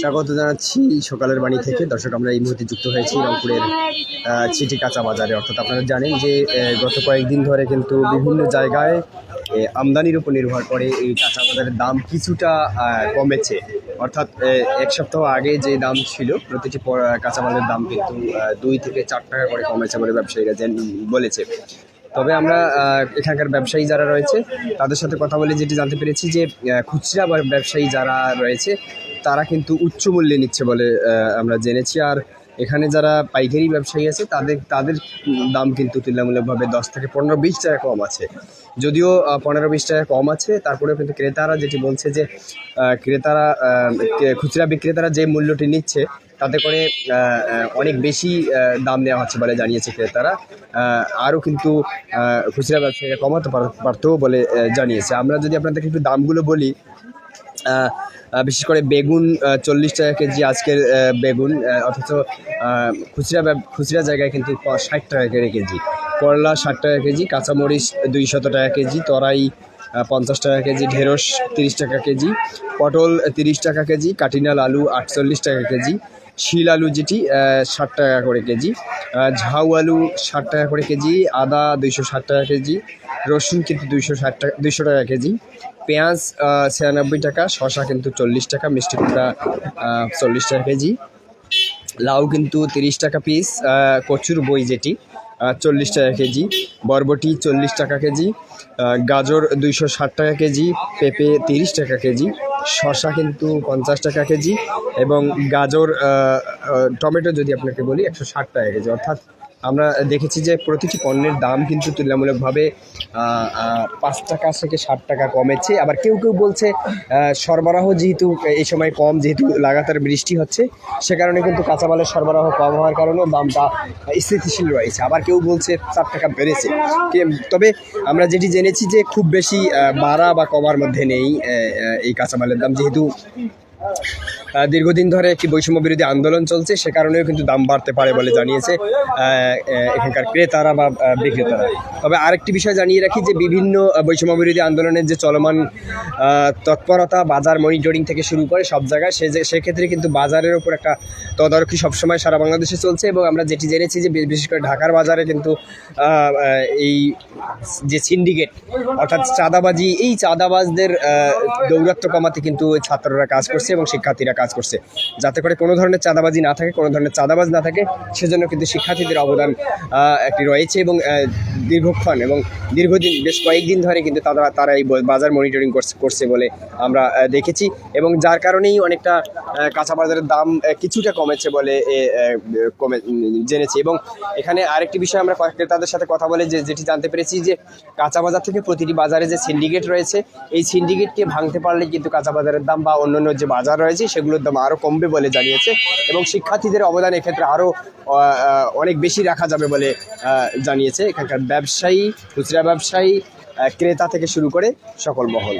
স্বাগত জানাচ্ছি সকালের বাণী থেকে। দর্শক, আমরা এই মুহূর্তে যুক্ত হয়েছি রংপুরের চিঠি কাঁচা বাজারে। অর্থাৎ আপনারা জানেন যে গত কয়েকদিন ধরে কিন্তু বিভিন্ন জায়গায় আমদানির উপর নির্ভর করে এই কাঁচা বাজারের দাম কিছুটা কমেছে। অর্থাৎ এক সপ্তাহ আগে যে দাম ছিল, প্রতিটি কাঁচামালের দাম কিন্তু দুই থেকে চার টাকা করে কমেছে বলে ব্যবসায়ীরা বলেছে। তবে আমরা এখানকার ব্যবসায়ী যারা রয়েছে, তাদের সাথে কথা বলে যেটি জানতে পেরেছি যে খুচরা ব্যবসায়ী যারা রয়েছে, তারা কিন্তু উচ্চ মূল্যে নিচ্ছে বলে আমরা জেনেছি। আর এখানে যারা পাইকারি ব্যবসায়ী আছে, তাদের তাদের দাম কিন্তু তুলনামূলকভাবে দশ থেকে পনেরো, বিশ টাকা কম আছে। যদিও পনেরো, বিশ টাকা কম আছে, তারপরেও কিন্তু ক্রেতারা যেটি বলছে যে ক্রেতারা খুচরা বিক্রেতারা যে মূল্যটি নিচ্ছে, তাতে করে অনেক বেশি দাম নেওয়া হচ্ছে বলে জানিয়েছে ক্রেতারা। আরও কিন্তু খুচরা ব্যবসায়ীরা কমাতে পার- পারতো বলে জানিয়েছে। আমরা যদি আপনাদেরকে একটু দামগুলো বলি বিশেষ করে বেগুন চল্লিশ টাকা কেজি আজকের বেগুন অথচ খুচরা খুচরা জায়গায় কিন্তু ষাট টাকা করে কেজি। করলা ষাট টাকা কেজি, কাঁচামরিচ দুইশত টাকা কেজি, তরাই পঞ্চাশ টাকা কেজি, ঢেঁড়স তিরিশ টাকা কেজি, পটল তিরিশ টাকা কেজি, কাটিনাল আলু আটচল্লিশ টাকা কেজি শিল আলু যেটি ষাট টাকা করে কেজি ঝাউ আলু ষাট টাকা করে কেজি, আদা দুইশো ষাট টাকা কেজি, রসুন কিন্তু দুইশো ষাট টাকা, দুইশো টাকা কেজি, পেঁয়াজ ছিয়ানব্বই টাকা, শসা কিন্তু চল্লিশ টাকা, মিষ্টি কুমড়া চল্লিশ টাকা কেজি, লাউ কিন্তু তিরিশ টাকা পিস কচুর বই যেটি চল্লিশ টাকা কেজি, বরবটি চল্লিশ টাকা কেজি গাজর দুইশো ষাট টাকা কেজি, পেঁপে তিরিশ টাকা কেজি শসা কিন্তু পঞ্চাশ টাকা কেজি এবং গাজর টমেটো যদি আপনাকে বলি, একশো ষাট টাকা কেজি। অর্থাৎ আমরা দেখেছি যে প্রতিটি পণ্যের দাম কিন্তু তুলনামূলকভাবে পাঁচ টাকা থেকে ষাট টাকা কমেছে। আবার কেউ কেউ বলছে সরবরাহ যেহেতু এই সময় কম, যেহেতু লাগাতার বৃষ্টি হচ্ছে, সে কারণে কিন্তু কাঁচামালের সরবরাহ কম হওয়ার কারণে দামটা স্থিতিশীল রয়েছে। আবার কেউ বলছে, চার টাকা বেড়েছে। তবে আমরা যেটি জেনেছি যে খুব বেশি বাড়া বা কমার মধ্যে নেই এই কাঁচামালের দাম, যেহেতু দীর্ঘদিন ধরে একটি বৈষম্য বিরোধী আন্দোলন চলছে, সে কারণেও কিন্তু দাম বাড়তে পারে বলে জানিয়েছে এখানকার ক্রেতারা বা বিক্রেতারা। তবে আরেকটি বিষয় জানিয়ে রাখি যে বিভিন্ন বৈষম্য বিরোধী আন্দোলনের যে চলমান তৎপরতা, বাজার মনিটরিং থেকে শুরু করে সব জায়গায় সে যে- সেক্ষেত্রে কিন্তু বাজারের উপর একটা তদারকি সবসময় সারা বাংলাদেশে চলছে এবং আমরা যেটি জেনেছি যে বিশেষ করে ঢাকার বাজারে কিন্তু এই যে সিন্ডিকেট অর্থাৎ চাঁদাবাজি, এই চাঁদাবাজদের দৌরাত্ম কমাতে কিন্তু ছাত্ররা কাজ করছে এবং শিক্ষার্থীরা কাজ করছে। যাতে করে কোনো ধরনের চাঁদাবাজি না থাকে, কোনো ধরনের চাঁদাবাজ না থাকে, সেজন্য কিন্তু শিক্ষার্থীদের অবদান একটি রয়েছে এবং দীর্ঘক্ষণ এবং দীর্ঘদিন, বেশ কয়েকদিন ধরে কিন্তু তারা তারা এই বাজার মনিটরিং করছে বলে আমরা দেখেছি এবং যার কারণেই অনেকটা কাঁচা বাজারের দাম কিছুটা কমেছে বলে কমে, জেনেছি এবং এখানে আরেকটি বিষয় আমরা ক্রেতাদের সাথে কথা বলে যে, যেটি জানতে পেরেছি যে কাঁচা বাজার থেকে প্রতিটি বাজারে যে সিন্ডিকেট রয়েছে, এই সিন্ডিকেটকে ভাঙতে পারলে কিন্তু কাঁচা বাজারের দাম বা অন্যান্য যে বাজার রয়েছে সেগুলোর দাম আরও কমবে বলে জানিয়েছে এবং শিক্ষার্থীদের অবদান এক্ষেত্রে আরও অনেক বেশি রাখা যাবে বলে জানিয়েছে এখানকার ব্যবসায়ী, খুচরা ব্যবসায়ী ক্রেতা থেকে শুরু করে সকল মহল।